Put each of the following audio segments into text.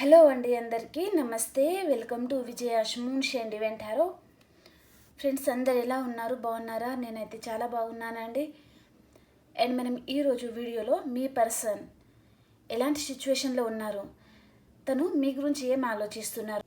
Hello అండి అందరికీ. నమస్తే. వెల్కమ్ టు విజయ అష్మూన్ షెండ్ వెంటారో ఫ్రెండ్స్ అందరు ఎలా ఉన్నారు? బాగున్నారా? నేనైతే చాలా బాగున్నానండి. అండ్ మనం ఈరోజు వీడియోలో మీ పర్సన్ ఎలాంటి సిచ్యువేషన్లో ఉన్నారు? తను మీ గురించి ఏం ఆలోచిస్తున్నారు?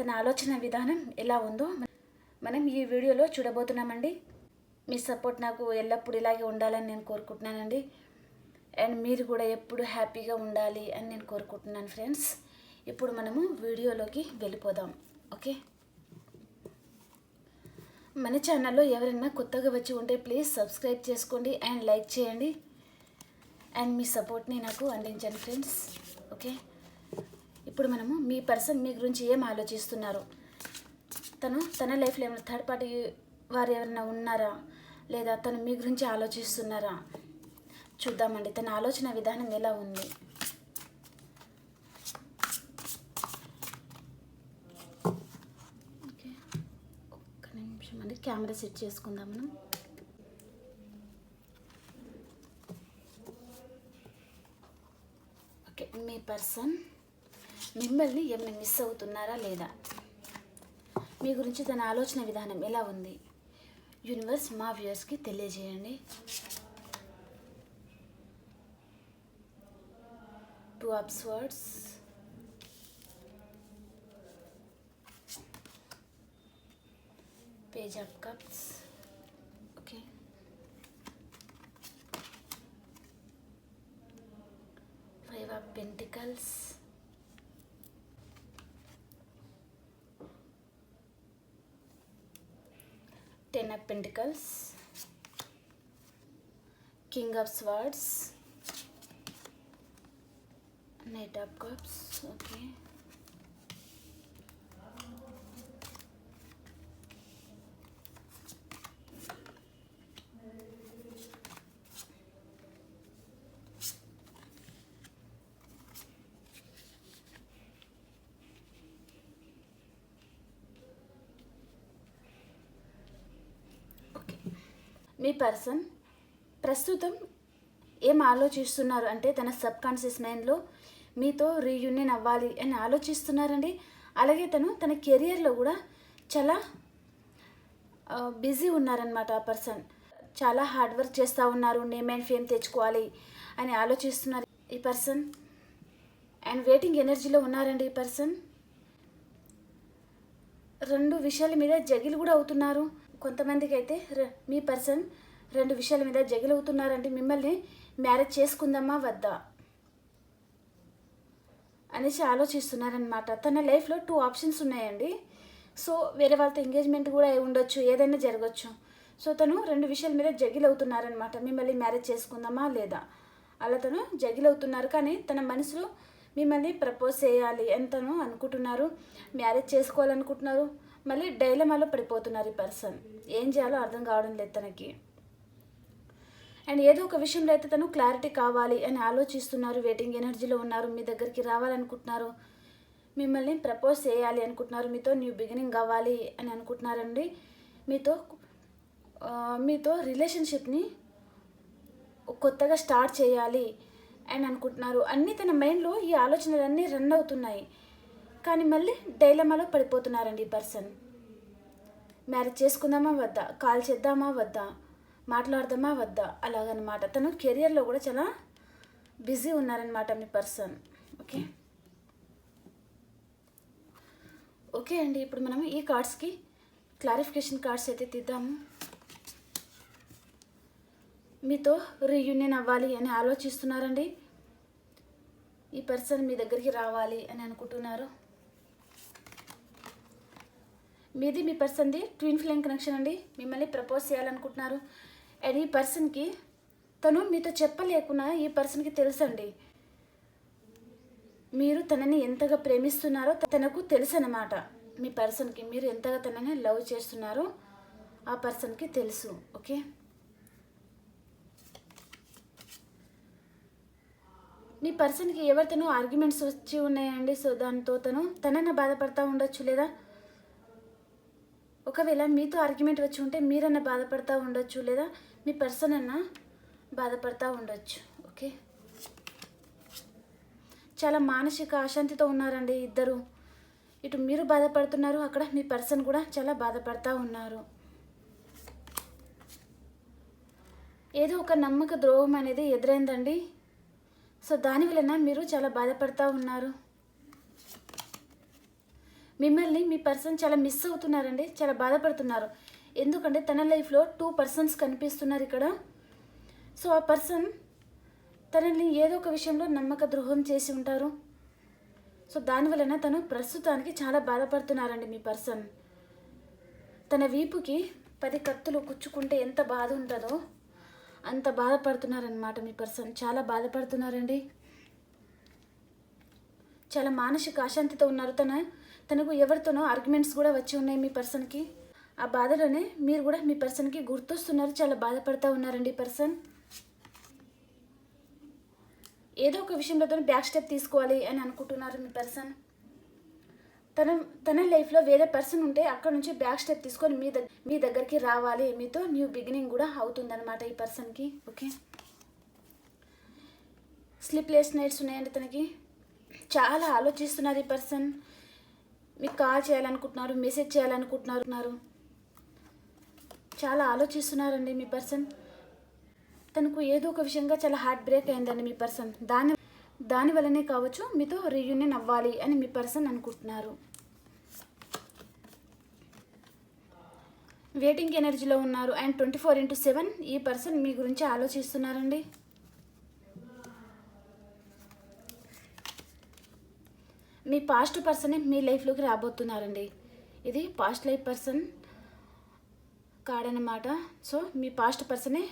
తన ఆలోచన విధానం ఎలా ఉందో మనం ఈ వీడియోలో చూడబోతున్నామండి. మీ సపోర్ట్ నాకు ఎల్లప్పుడూ ఇలాగే ఉండాలని నేను కోరుకుంటున్నానండి. అండ్ మీరు కూడా ఎప్పుడు హ్యాపీగా ఉండాలి అని నేను కోరుకుంటున్నాను ఫ్రెండ్స్. ఇప్పుడు మనము వీడియోలోకి వెళ్ళిపోదాం ఓకే? మన ఛానల్లో ఎవరైనా కొత్తగా వచ్చి ఉంటే ప్లీజ్ సబ్స్క్రైబ్ చేసుకోండి అండ్ లైక్ చేయండి. అండ్ మీ సపోర్ట్ని నాకు అందించండి ఫ్రెండ్స్ ఓకే? ఇప్పుడు మనము మీ పర్సన్ మీ గురించి ఏం ఆలోచిస్తున్నారు? తను తన లైఫ్లో ఏమైనా థర్డ్ పార్టీ వారు ఎవరైనా ఉన్నారా? లేదా తను మీ గురించి ఆలోచిస్తున్నారా? చూద్దామండి తన ఆలోచన విధానం ఎలా ఉంది ఓకే ఒక్క నిమిషం అండి కెమెరా సెట్ చేసుకుందాం మనం. ఓకే మీ పర్సన్ మిమ్మల్ని ఏమైనా మిస్ అవుతున్నారా లేదా? మీ గురించి తన ఆలోచన విధానం ఎలా ఉంది? యూనివర్స్ మా వ్యూయర్స్కి తెలియజేయండి. Two upwards of cups okay five of pentacles ten of pentacles king of swords Knight of Cups, okay. మీ పర్సన్ ప్రస్తుతం ఏం ఆలోచిస్తున్నారు? అంటే తన సబ్ కాన్షియస్ మైండ్లో మీతో రీయూనియన్ అవ్వాలి అని ఆలోచిస్తున్నారండి. అలాగే తను తన కెరియర్లో కూడా చాలా బిజీ ఉన్నారనమాట ఆ పర్సన్. చాలా హార్డ్ వర్క్ చేస్తూ ఉన్నారు నేమ్ అండ్ ఫేమ్ తెచ్చుకోవాలి అని ఆలోచిస్తున్నారు ఈ పర్సన్. అండ్ వెయిటింగ్ ఎనర్జీలో ఉన్నారండి ఈ పర్సన్. రెండు విషయాల మీద జగిలు కూడా అవుతున్నారు. కొంతమందికి అయితే ర- మీ పర్సన్ రెండు విషయాల మీద జగిలు మిమ్మల్ని మ్యారేజ్ చేసుకుందామా వద్దా? అనేసి ఆలోచిస్తున్నారనమాట తన లైఫ్లో టూ ఆప్షన్స్ ఉన్నాయండి. సో వేరే వాళ్ళతో ఎంగేజ్మెంట్ కూడా అయి ఉండొచ్చు ఏదైనా జరగచ్చు. సో తను రెండు విషయాల మీద జగిల్ అవుతున్నారనమాట మిమ్మల్ని మ్యారేజ్ చేసుకుందామా లేదా? అలా తను జగిల్ అవుతున్నారు కానీ తన మనసులో మిమ్మల్ని ప్రపోజ్ చేయాలి అని తను అనుకుంటున్నారు. మ్యారేజ్ చేసుకోవాలనుకుంటున్నారు. మళ్ళీ డైలమాలో పడిపోతున్నారు ఈ పర్సన్. ఏం చేయాలో అర్థం కావడం లేదు తనకి. అండ్ ఏదో ఒక విషయంలో అయితే తను క్లారిటీ కావాలి అని ఆలోచిస్తున్నారు వెయిటింగ్ ఎనర్జీలో ఉన్నారు మీ దగ్గరికి రావాలనుకుంటున్నారు మిమ్మల్ని ప్రపోజ్ చేయాలి అనుకుంటున్నారు మీతో న్యూ బిగినింగ్ అవ్వాలి అని అనుకుంటున్నారండి. మీతో మీతో రిలేషన్షిప్ని కొత్తగా స్టార్ట్ చేయాలి అని అనుకుంటున్నారు. అన్నీ తన మైండ్లో ఈ ఆలోచనలన్నీ రన్ అవుతున్నాయి. కానీ మళ్ళీ డైలమాలో పడిపోతున్నారండి ఈ పర్సన్. మ్యారేజ్ చేసుకుందామా వద్దా? కాల్ చేద్దామా వద్దా? మాట్లాడదామా వద్దా? అలాగనమాట. తను కెరియర్లో కూడా చాలా బిజీ ఉన్నారనమాట మీ పర్సన్. ఓకే? ఓకే అండి. ఇప్పుడు మనం ఈ కార్డ్స్కి క్లారిఫికేషన్ కార్డ్స్ అయితే తీద్దాము. మీతో రీయూనియన్ అవ్వాలి అని ఆలోచిస్తున్నారండి? ఈ పర్సన్ మీ దగ్గరికి రావాలి అని అనుకుంటున్నారు? మీది మీ పర్సన్ది ట్విన్ ఫ్లేమ్ కనెక్షన్ అండి. మిమ్మల్ని ప్రపోజ్ చేయాలనుకుంటున్నారు. అండ్ ఈ పర్సన్కి తను మీతో చెప్పలేకున్నా ఈ పర్సన్కి తెలుసండి. మీరు తనని ఎంతగా ప్రేమిస్తున్నారో తనకు తెలుసు అనమాట మీ పర్సన్కి మీరు ఎంతగా తనని లవ్ చేస్తున్నారో ఆ పర్సన్కి తెలుసు. ఓకే? మీ పర్సన్కి ఎవరితోనో ఆర్గ్యుమెంట్స్ వచ్చి ఉన్నాయండి. సో దాంతో తను తనని బాధపడతా ఉండొచ్చు లేదా? ఒకవేళ మీతో ఆర్గ్యుమెంట్ వచ్చి ఉంటే మీరన్నా బాధపడతా ఉండొచ్చు లేదా మీ పర్సన్ అన్నా బాధపడతా ఉండొచ్చు ఓకే? చాలా మానసిక అశాంతితో ఉన్నారండి ఇద్దరు. ఇటు మీరు బాధపడుతున్నారు అక్కడ మీ పర్సన్ కూడా చాలా బాధపడతా ఉన్నారు. ఏదో ఒక నమ్మక ద్రోహం అనేది ఎదురైందండి. సో దాని వలన మీరు చాలా బాధపడతా ఉన్నారు. మిమ్మల్ని మీ పర్సన్ చాలా మిస్ అవుతున్నారండి చాలా బాధపడుతున్నారు. ఎందుకంటే తన లైఫ్లో టూ పర్సన్స్ కనిపిస్తున్నారు ఇక్కడ. సో ఆ పర్సన్ తనని ఏదో ఒక విషయంలో నమ్మక ద్రోహం చేసి ఉంటారు. సో దానివలన తను ప్రస్తుతానికి చాలా బాధపడుతున్నారండి మీ పర్సన్. తన వీపుకి పది కత్తులు కుచ్చుకుంటే ఎంత బాధ ఉంటుందో అంత బాధపడుతున్నారనమాట మీ పర్సన్. చాలా బాధపడుతున్నారండి. చాలా మానసిక అశాంతితో ఉన్నారు తన. తనకు ఎవరితోనో ఆర్గ్యుమెంట్స్ కూడా వచ్చి ఉన్నాయి మీ పర్సన్కి ఆ బాధలోనే మీరు కూడా మీ పర్సన్కి గుర్తొస్తున్నారు చాలా బాధపడుతూ ఉన్నారండి పర్సన్ ఏదో ఒక విషయంలో తను బ్యాక్ స్టెప్ తీసుకోవాలి అని అనుకుంటున్నారు మీ పర్సన్ తన తన లైఫ్లో వేరే పర్సన్ ఉంటే అక్కడ నుంచి బ్యాక్ స్టెప్ తీసుకొని మీ దగ్గర మీ దగ్గరికి రావాలి. మీతో న్యూ బిగినింగ్ కూడా అవుతుందన్నమాట ఈ పర్సన్కి ఓకే స్లీప్లెస్ నైట్స్ ఉన్నాయండి తనకి. చాలా ఆలోచిస్తున్నారు ఈ పర్సన్ మీకు కాల్ చేయాలనుకుంటున్నారు మెసేజ్ చేయాలనుకుంటున్నారు. చాలా ఆలోచిస్తున్నారండి మీ పర్సన్. తనకు ఏదో ఒక విషయంగా చాలా హార్ట్ బ్రేక్ అయిందండి మీ పర్సన్. దాని దాని వల్లనే కావచ్చు మీతో రీయూనియన్ అవ్వాలి అని మీ పర్సన్ అనుకుంటున్నారు. వెయిటింగ్ ఎనర్జీలో ఉన్నారు and twenty four into seven ఈ పర్సన్ మీ గురించి ఆలోచిస్తున్నారండి. మీ పాస్ట్ పర్సనే మీ లైఫ్లోకి రాబోతున్నారండి. ఇది పాస్ట్ లైఫ్ పర్సన్ కాడనమాట సో మీ పాస్ట్ పర్సనే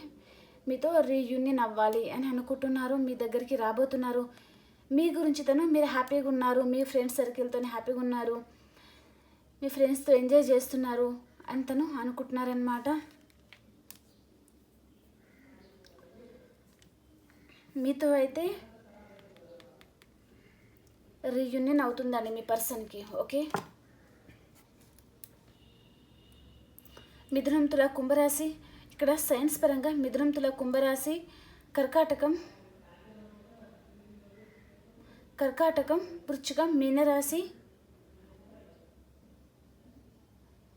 మీతో రీయూనియన్ అవ్వాలి అని అనుకుంటున్నారు మీ దగ్గరికి రాబోతున్నారు. మీ గురించి తను మీరు హ్యాపీగా ఉన్నారు మీ ఫ్రెండ్స్ సర్కిల్తో హ్యాపీగా ఉన్నారు మీ ఫ్రెండ్స్తో ఎంజాయ్ చేస్తున్నారు అని తను అనుకుంటున్నారనమాట మీతో అయితే రీయూనియన్ అవుతుందండి మీ పర్సన్కి ఓకే? మిథునం తుల కుంభరాశి ఇక్కడ సైన్స్ పరంగా మిథునం తుల కుంభరాశి కర్కాటకం కర్కాటకం వృచ్చికం మీనరాశి.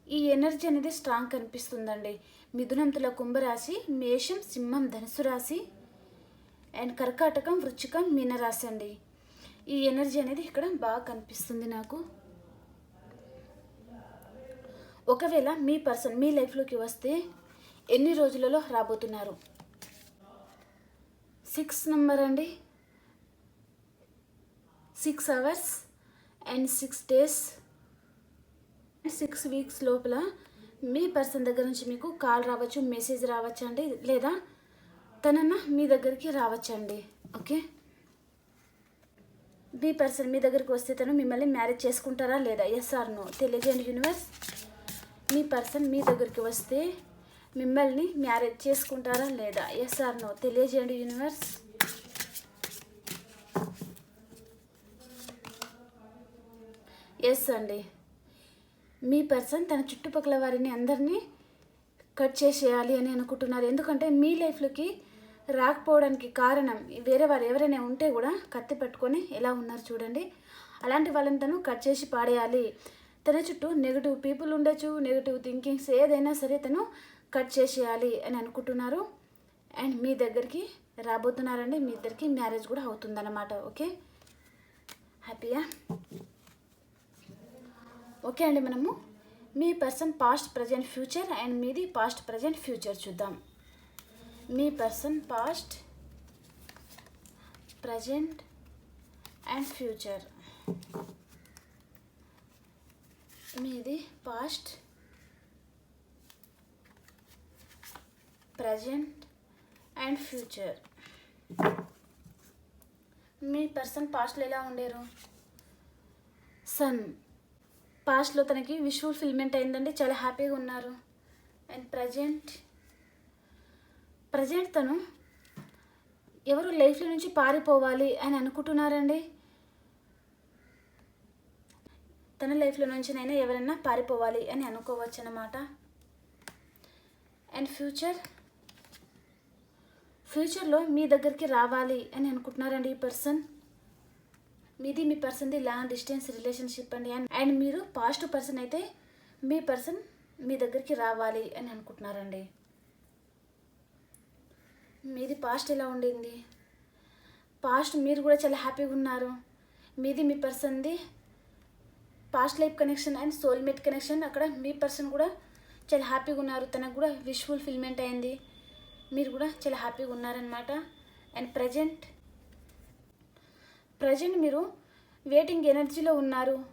ఈ ఎనర్జీ అనేది స్ట్రాంగ్ కనిపిస్తుందండి. మిథునంతుల కుంభరాశి మేషం సింహం ధనుసు రాశి అండ్ కర్కాటకం వృచ్చికం మీనరాశి అండి. ఈ ఎనర్జీ అనేది ఇక్కడ బాగా కనిపిస్తుంది నాకు. ఒకవేళ మీ పర్సన్ మీ లైఫ్లోకి వస్తే ఎన్ని రోజులలో రాబోతున్నారు? సిక్స్ నెంబర్ అండి. Six hours and six days. Six weeks లోపల మీ పర్సన్ దగ్గర నుంచి మీకు కాల్ రావచ్చు మెసేజ్ రావచ్చు అండి లేదా తనన్న మీ దగ్గరికి రావచ్చండి. ఓకే? మీ పర్సన్ మీ దగ్గరికి వస్తే తను మిమ్మల్ని మ్యారేజ్ చేసుకుంటారా లేదా? ఎస్ ఆర్ నో తెలియజేయండి యూనివర్స్ మీ పర్సన్ మీ దగ్గరికి వస్తే మిమ్మల్ని మ్యారేజ్ చేసుకుంటారా లేదా? ఎస్ ఆర్ నో తెలియజేయండి యూనివర్స్ ఎస్ అండి. మీ పర్సన్ తన చుట్టుపక్కల వారిని అందరినీ కట్ చేసేయాలి అని అనుకుంటున్నారు. ఎందుకంటే మీ లైఫ్లోకి రాకపోవడానికి కారణం వేరే వారు ఎవరైనా ఉంటే కూడా కత్తి పట్టుకొని ఎలా ఉన్నారు చూడండి. అలాంటి వాళ్ళని తను కట్ చేసి పాడేయాలి. తన చుట్టూ నెగిటివ్ పీపుల్ ఉండొచ్చు నెగిటివ్ థింకింగ్స్ ఏదైనా సరే తను కట్ చేసేయాలి అని అనుకుంటున్నారు. అండ్ మీ దగ్గరికి రాబోతున్నారండి మీ ఇద్దరికి మ్యారేజ్ కూడా అవుతుందన్నమాట ఓకే? హ్యాపీయా? ఓకే అండి మనము. మీ person past present future and మీది పాస్ట్ ప్రజెంట్ ఫ్యూచర్ చూద్దాం. మీ person past present and future మీది పాస్ట్ ప్రజెంట్ అండ్ ఫ్యూచర్ మీ పర్సన్ పాస్ట్లో ఎలా ఉండేరు? సన్ పాస్ట్లో తనకి విష్ ఫుల్ఫిల్మెంట్ అయిందండి. చాలా హ్యాపీగా ఉన్నారు. అండ్ ప్రజెంట్ ప్రజెంట్ తను ఎవరు లైఫ్లో నుంచి పారిపోవాలి అని అనుకుంటున్నారండి? తన లైఫ్లో నుంచినైనా ఎవరైనా పారిపోవాలి అని అనుకోవచ్చు అనమాట అండ్ ఫ్యూచర్? ఫ్యూచర్లో మీ దగ్గరికి రావాలి అని అనుకుంటున్నారండి ఈ పర్సన్? మీది మీ పర్సన్ది లాంగ్ డిస్టెన్స్ రిలేషన్షిప్ అండి. అండ్ అండ్ మీరు పాస్ట్ పర్సన్ అయితే మీ పర్సన్ మీ దగ్గరికి రావాలి అని అనుకుంటున్నారండి. మీది పాస్ట్ ఎలా ఉండింది? పాస్ట్ మీరు కూడా చాలా హ్యాపీగా ఉన్నారు. మీది మీ పర్సన్ది past life connection and soulmate connection అక్కడ మీ పర్సన్ కూడా చాలా హ్యాపీగా ఉన్నారు. తనకు కూడా విష్ ఫుల్ఫిల్మెంట్ అయింది. మీరు కూడా చాలా హ్యాపీగా ఉన్నారనమాట అండ్ ప్రజెంట్ ప్రజెంట్ మీరు వెయిటింగ్ ఎనర్జీలో ఉన్నారు.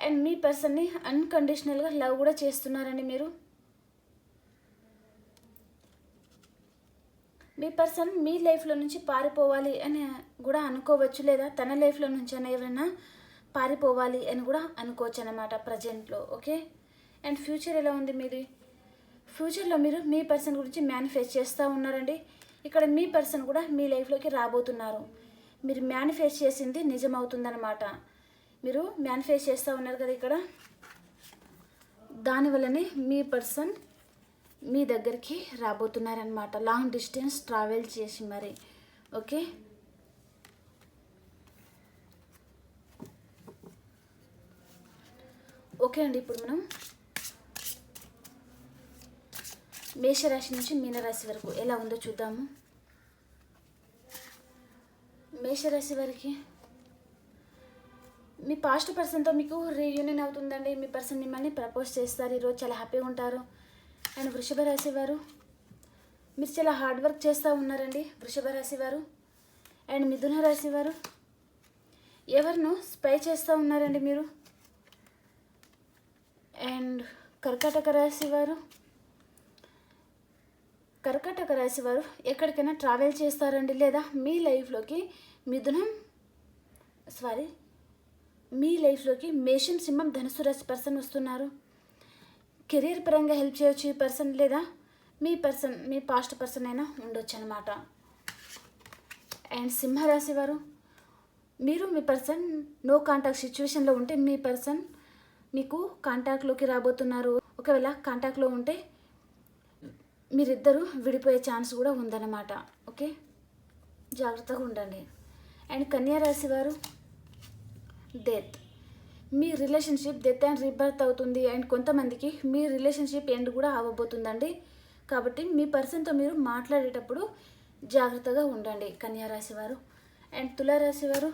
అండ్ మీ పర్సన్ని అన్కండిషనల్గా లవ్ కూడా చేస్తున్నారండి మీరు. మీ పర్సన్ మీ లైఫ్లో నుంచి పారిపోవాలి అని కూడా అనుకోవచ్చు లేదా తన లైఫ్లో నుంచి అయినా ఎవరైనా పారిపోవాలి అని కూడా అనుకోవచ్చు అనమాట ప్రజెంట్లో ఓకే? అండ్ ఫ్యూచర్ ఎలా ఉంది మీది? ఫ్యూచర్లో మీరు మీ పర్సన్ గురించి మేనిఫెస్ట్ చేస్తూ ఉన్నారండి. ఇక్కడ మీ పర్సన్ కూడా మీ లైఫ్లోకి రాబోతున్నారు. మీరు మేనిఫెస్ట్ చేసింది నిజమవుతుందనమాట మీరు మేనిఫెస్ట్ చేస్తూ ఉన్నారు కదా ఇక్కడ. దానివల్లనే మీ పర్సన్ మీ దగ్గరికి రాబోతున్నారనమాట లాంగ్ డిస్టెన్స్ ట్రావెల్ చేసి మరి. ఓకే ఓకే అండి ఇప్పుడు మనం మేషరాశి నుంచి మీనరాశి వరకు ఎలా ఉందో చూద్దాము. మేషరాశి వారికి మీ పాస్ట్ పర్సన్తో మీకు రీయూనియన్ అవుతుందండి. మీ పర్సన్ మిమ్మల్ని ప్రపోజ్ చేస్తారు. ఈరోజు చాలా హ్యాపీగా ఉంటారు. అండ్ వృషభ రాశి వారు. మీరు చాలా హార్డ్ వర్క్ చేస్తూ ఉన్నారండి వృషభ రాశి వారు. అండ్ మిథున రాశి వారు. ఎవరిను స్పై చేస్తూ ఉన్నారండి మీరు. అండ్ కర్కాటక రాశి వారు. కర్కాటక రాశి వారు ఎక్కడికైనా ట్రావెల్ చేస్తారండి లేదా మీ లైఫ్లోకి మిథునం సారీ మీ లైఫ్లోకి మేషం సింహం ధనుసు రాశి పర్సన్ వస్తున్నారు. కెరీర్ పరంగా హెల్ప్ చేయొచ్చు ఈ పర్సన్ లేదా? మీ పర్సన్ మీ పాస్ట్ పర్సన్ అయినా ఉండొచ్చు అనమాట అండ్ సింహరాశి వారు మీరు మీ పర్సన్ నో కాంటాక్ట్ సిచ్యువేషన్లో ఉంటే మీ పర్సన్ మీకు కాంటాక్ట్లోకి రాబోతున్నారు. ఒకవేళ కాంటాక్ట్లో ఉంటే మీరిద్దరూ విడిపోయే ఛాన్స్ కూడా ఉందన్నమాట. ఓకే? జాగ్రత్తగా ఉండండి. అండ్ కన్యా రాశి వారు డెత్. మీ రిలేషన్షిప్ డెత్ అండ్ రీబర్త్ అవుతుంది అండ్ కొంతమందికి మీ రిలేషన్షిప్ ఎండ్ కూడా అవ్వబోతుందండి. కాబట్టి మీ పర్సన్తో మీరు మాట్లాడేటప్పుడు జాగ్రత్తగా ఉండండి కన్యారాశి వారు అండ్ తులారాశి వారు.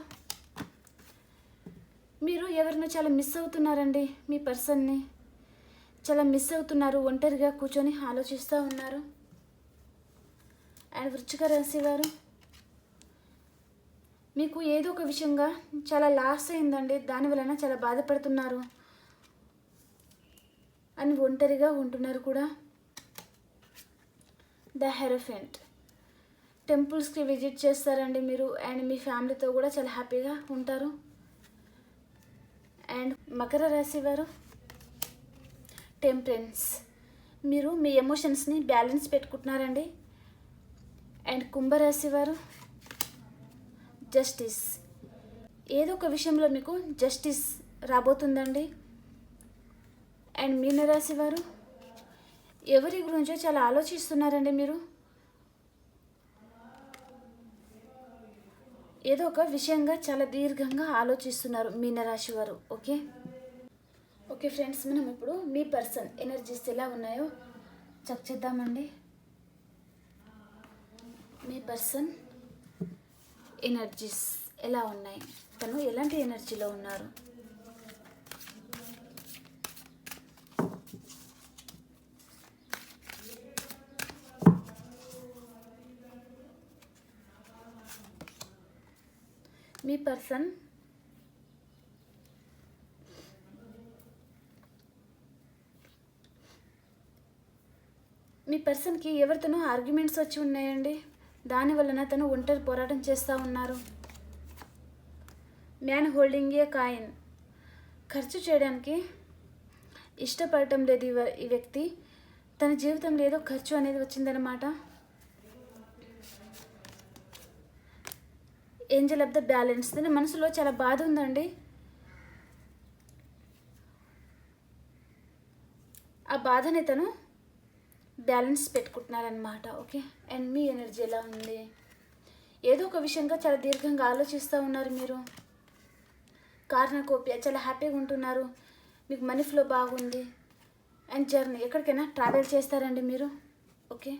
మీరు ఎవరినో చాలా మిస్ అవుతున్నారండి మీ పర్సన్ని చాలా మిస్ అవుతున్నారు ఒంటరిగా కూర్చొని ఆలోచిస్తూ ఉన్నారు. అండ్ వృచ్చిక రాశి వారు. మీకు ఏదో ఒక విషయంగా చాలా లాస్ అయిందండి. దాని వలన చాలా బాధపడుతున్నారు. అని ఒంటరిగా ఉంటున్నారు కూడా. The hierophant. టెంపుల్స్కి విజిట్ చేస్తారండి మీరు అండ్ మీ ఫ్యామిలీతో కూడా చాలా హ్యాపీగా ఉంటారు. అండ్ మకర రాశి వారు టెంపరెన్స్. మీరు మీ ఎమోషన్స్ని బ్యాలెన్స్ పెట్టుకుంటున్నారండి. అండ్ కుంభరాశి వారు జస్టిస్ ఏదో ఒక విషయంలో మీకు జస్టిస్ రాబోతుందండి. అండ్ మీనరాశి వారు ఎవరి గురించో చాలా ఆలోచిస్తున్నారండి మీరు? ఏదో ఒక విషయంగా చాలా దీర్ఘంగా ఆలోచిస్తున్నారు మీనరాశి వారు ఓకే? ఓకే ఫ్రెండ్స్ మనం ఇప్పుడు మీ పర్సన్ ఎనర్జీస్ ఎలా ఉన్నాయో చెక్ చేద్దామండి మీ పర్సన్ ఎనర్జీస్ ఎలా ఉన్నాయి? తను ఎలాంటి ఎనర్జీలో ఉన్నారు? మీ పర్సన్ మీ పర్సన్కి ఎవరితోనో ఆర్గ్యుమెంట్స్ వచ్చి ఉన్నాయండి? దాని వలన తను ఒంటరి పోరాటం చేస్తూ ఉన్నారు. Man holding a coin. ఖర్చు చేయడానికి ఇష్టపడటం లేదు ఈ వ- ఈ వ్యక్తి తన జీవితంలో ఏదో ఖర్చు అనేది వచ్చిందనమాట ఏంజల్ ఆఫ్ ద బ్యాలెన్స్ తన మనసులో చాలా బాధ ఉందండి. ఆ బాధని తను బ్యాలెన్స్ పెట్టుకుంటున్నారనమాట ఓకే? అండ్ మీ ఎనర్జీ ఎలా ఉంది? ఏదో ఒక విషయంగా చాలా దీర్ఘంగా ఆలోచిస్తూ ఉన్నారు మీరు. కారణకోపి చాలా హ్యాపీగా ఉంటున్నారు. మీకు మనీ ఫ్లో బాగుంది. అండ్ జర్నీ ఎక్కడికైనా ట్రావెల్ చేస్తారండి మీరు ఓకే?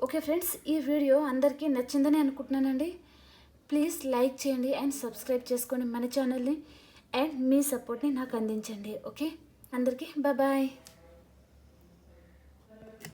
ఓకే ఫ్రెండ్స్ ఈ వీడియో అందరికీ నచ్చిందని అనుకుంటున్నానండి. ప్లీజ్ లైక్ చేయండి అండ్ సబ్స్క్రైబ్ చేసుకోండి మన ఛానల్ని అండ్ మీ సపోర్ట్ని నాకు అందించండి ఓకే? అందరికీ బాయ్